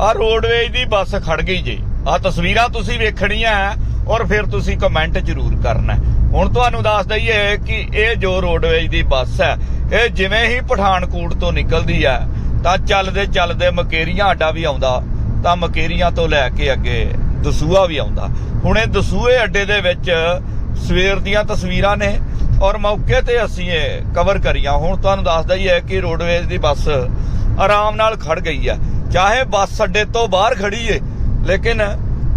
ਆ ਰੋਡਵੇਜ ਦੀ ਬੱਸ ਖੜ ਗਈ ਜੀ। ਆ ਤਸਵੀਰਾਂ ਤੁਸੀਂ ਵੇਖਣੀਆਂ ਔਰ ਫਿਰ ਤੁਸੀਂ ਕਮੈਂਟ ਜ਼ਰੂਰ ਕਰਨਾ ਹੁਣ ਤੁਹਾਨੂੰ ਦੱਸ ਦਈਏ ਕਿ ਇਹ ਜੋ ਰੋਡਵੇਜ ਦੀ ਬੱਸ ਹੈ, ਇਹ ਜਿਵੇਂ ਹੀ ਪਠਾਨਕੋਟ ਤੋਂ ਨਿਕਲਦੀ ਹੈ, ਤਾਂ ਚੱਲਦੇ ਚੱਲਦੇ ਮਕੇਰੀਆਂ ਅੱਡਾ ਵੀ ਆਉਂਦਾ, ਤਾਂ ਮਕੇਰੀਆਂ ਤੋਂ ਲੈ ਕੇ ਅੱਗੇ ਦਸੂਆ ਵੀ ਆਉਂਦਾ। ਹੁਣ ਇਹ ਦਸੂਏ ਅੱਡੇ ਦੇ ਵਿੱਚ ਸਵੇਰ ਦੀਆਂ ਤਸਵੀਰਾਂ ਨੇ ਔਰ ਮੌਕੇ ਤੇ ਅਸੀਂ ਇਹ ਕਵਰ ਕਰੀਆਂ। ਹੁਣ ਤੁਹਾਨੂੰ ਦੱਸ ਦਈਏ ਕਿ ਰੋਡਵੇਜ ਦੀ ਬੱਸ ਆਰਾਮ ਨਾਲ ਖੜ ਗਈ ਹੈ। ਚਾਹੇ ਬੱਸ ਅੱਡੇ ਤੋਂ ਬਾਹਰ ਖੜੀ ਏ, ਲੇਕਿਨ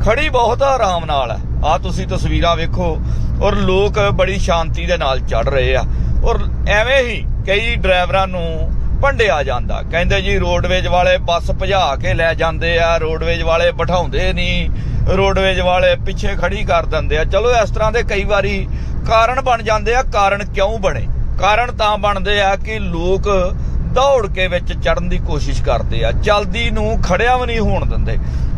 ਖੜੀ ਬਹੁਤ ਆਰਾਮ ਨਾਲ ਹੈ ਆ ਤੁਸੀਂ ਤਸਵੀਰਾਂ ਵੇਖੋ, ਔਰ ਲੋਕ ਬੜੀ ਸ਼ਾਂਤੀ ਦੇ ਨਾਲ ਚੜ ਰਹੇ ਆ। ਔਰ ਐਵੇਂ ਹੀ ਕਈ ਡਰਾਈਵਰਾਂ ਨੂੰ ਭੰਡਿਆ ਜਾਂਦਾ। ਕਹਿੰਦੇ ਜੀ, ਰੋਡਵੇਜ ਵਾਲੇ ਬੱਸ ਭਜਾ ਕੇ ਲੈ ਜਾਂਦੇ ਆ, ਰੋਡਵੇਜ ਵਾਲੇ ਬਿਠਾਉਂਦੇ ਨਹੀਂ, ਰੋਡਵੇਜ ਵਾਲੇ ਪਿੱਛੇ ਖੜੀ ਕਰ ਦਿੰਦੇ ਆ। ਚਲੋ, ਇਸ ਤਰ੍ਹਾਂ ਦੇ ਕਈ ਵਾਰੀ ਕਾਰਨ ਬਣ ਜਾਂਦੇ ਆ। ਕਾਰਨ ਕਿਉਂ ਬਣੇ? ਕਾਰਨ ਤਾਂ ਬਣਦੇ ਆ ਕਿ ਲੋਕ ਦੌੜ ਕੇ ਵਿੱਚ ਚੜਨ ਦੀ ਕੋਸ਼ਿਸ਼ ਕਰਦੇ ਆ। ਚਲਦੀ ਨੂੰ ਖੜਿਆ ਵੀ ਨਹੀਂ ਹੋਣ ਦਿੰਦੇ।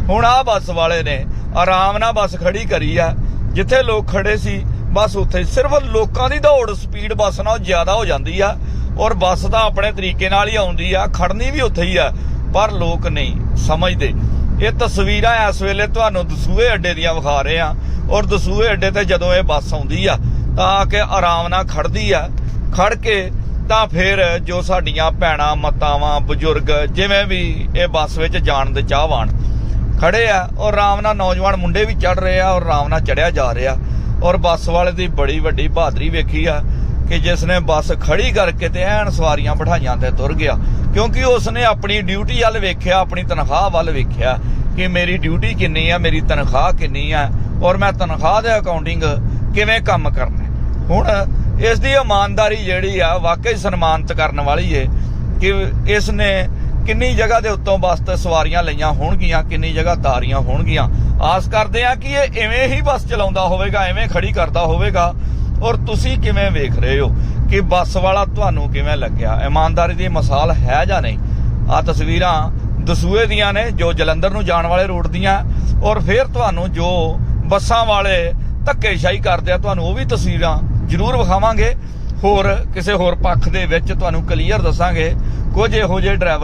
ਹੁਣ ਆ ਬੱਸ ਵਾਲੇ ਨੇ ਆਰਾਮ ਨਾਲ ਬੱਸ ਖੜੀ ਕਰੀ ਆ। ਜਿੱਥੇ ਲੋਕ ਖੜੇ ਸੀ, ਬਸ ਉੱਥੇ ਸਿਰਫ ਲੋਕਾਂ ਦੀ ਦੌੜ ਸਪੀਡ ਬੱਸ ਨਾਲੋਂ ਜ਼ਿਆਦਾ ਹੋ ਜਾਂਦੀ ਆ। ਔਰ ਬੱਸ ਤਾਂ ਆਪਣੇ ਤਰੀਕੇ ਨਾਲ ਹੀ ਆਉਂਦੀ ਆ ਖੜਨੀ ਵੀ ਉੱਥੇ ਹੀ ਆ, ਪਰ ਲੋਕ ਨਹੀਂ ਸਮਝਦੇ। ਇਹ ਤਸਵੀਰਾਂ ਇਸ ਵੇਲੇ ਤੁਹਾਨੂੰ ਦਸੂਏ ਅੱਡੇ ਦੀਆਂ ਵਿਖਾ ਰਹੇ ਆ। ਔਰ ਦਸੂਏ ਅੱਡੇ ਤੇ ਜਦੋਂ ਇਹ ਬੱਸ ਆਉਂਦੀ ਆ, ਤਾਂ ਆ ਕੇ ਆਰਾਮ ਨਾਲ ਖੜਦੀ ਆ। ਖੜ ਕੇ ਤਾਂ ਫਿਰ ਜੋ ਸਾਡੀਆਂ ਭੈਣਾਂ, ਮਤਾਵਾਂ, ਬਜ਼ੁਰਗ ਜਿਵੇਂ ਵੀ ਇਹ ਬੱਸ ਵਿੱਚ ਜਾਣ ਦੇ ਚਾਹਵਾਨ ਖੜੇ ਆ ਔਰ ਆਰਾਮ ਨਾਲ ਨੌਜਵਾਨ ਮੁੰਡੇ ਵੀ ਚੜ ਰਹੇ ਆ ਔਰ ਆਰਾਮ ਨਾਲ ਚੜਿਆ ਜਾ ਰਿਹਾ। ਔਰ ਬੱਸ ਵਾਲੇ ਦੀ ਬੜੀ ਵੱਡੀ ਬਹਾਦਰੀ ਵੇਖੀ ਆ ਕਿ ਜਿਸ ਨੇ ਬੱਸ ਖੜੀ ਕਰਕੇ ਤੇ ਐਨ ਸਵਾਰੀਆਂ ਬਿਠਾਈਆਂ ਤੇ ਤੁਰ ਗਿਆ, ਕਿਉਂਕਿ ਉਸ ਨੇ ਆਪਣੀ ਡਿਊਟੀ ਵੱਲ ਵੇਖਿਆ, ਆਪਣੀ ਤਨਖਾਹ ਵੱਲ ਵੇਖਿਆ ਕਿ ਮੇਰੀ ਡਿਊਟੀ ਕਿੰਨੀ ਆ, ਮੇਰੀ ਤਨਖਾਹ ਕਿੰਨੀ ਆ, ਔਰ ਮੈਂ ਤਨਖਾਹ ਦੇ ਅਕਾਊਂਟਿੰਗ ਕਿਵੇਂ ਕੰਮ ਕਰਨਾ। ਹੁਣ ਇਸ ਦੀ ਇਮਾਨਦਾਰੀ ਜਿਹੜੀ ਆ, ਵਾਕਈ ਸਨਮਾਨਿਤ ਕਰਨ ਵਾਲੀ ਏ ਕਿ ਇਸ ਨੇ ਕਿੰਨੀ ਜਗ੍ਹਾ ਦੇ ਉੱਤੋਂ ਬੱਸ ਤੇ ਸਵਾਰੀਆਂ ਲਈਆਂ ਹੋਣਗੀਆਂ, ਕਿੰਨੀ ਜਗ੍ਹਾ ਤਾਰੀਆਂ ਹੋਣਗੀਆਂ। ਆਸ ਕਰਦੇ ਆ ਕਿ ਇਹ ਐਵੇਂ ਹੀ ਬੱਸ ਚਲਾਉਂਦਾ ਹੋਵੇਗਾ ਐਵੇਂ ਖੜੀ ਕਰਦਾ ਹੋਵੇਗਾ। ਔਰ ਤੁਸੀਂ ਕਿਵੇਂ ਵੇਖ ਰਹੇ ਹੋ ਕਿ ਬੱਸ ਵਾਲਾ ਤੁਹਾਨੂੰ ਕਿਵੇਂ ਲੱਗਿਆ? ਇਮਾਨਦਾਰੀ ਦੀ ਮਿਸਾਲ ਹੈ ਜਾਂ ਨਹੀਂ? ਆ ਤਸਵੀਰਾਂ ਦਸੂਏ ਦੀਆਂ ਨੇ, ਜੋ ਜਲੰਧਰ ਨੂੰ ਜਾਣ ਵਾਲੇ ਰੂਟ ਦੀਆਂ। ਔਰ ਫਿਰ ਤੁਹਾਨੂੰ ਜੋ ਬੱਸਾਂ ਵਾਲੇ ਧੱਕੇਸ਼ਾਹੀ ਕਰਦੇ ਆ, ਤੁਹਾਨੂੰ ਉਹ ਵੀ ਤਸਵੀਰਾਂ ਜ਼ਰੂਰ ਵਿਖਾਵਾਂਗੇ। ਹੋਰ ਕਿਸੇ ਹੋਰ ਪੱਖ ਦੇ ਵਿੱਚ ਤੁਹਾਨੂੰ ਕਲੀਅਰ ਦੱਸਾਂਗੇ। ਕੁਝ ਇਹੋ ਜਿਹੇ ਡਰਾਈਵਰ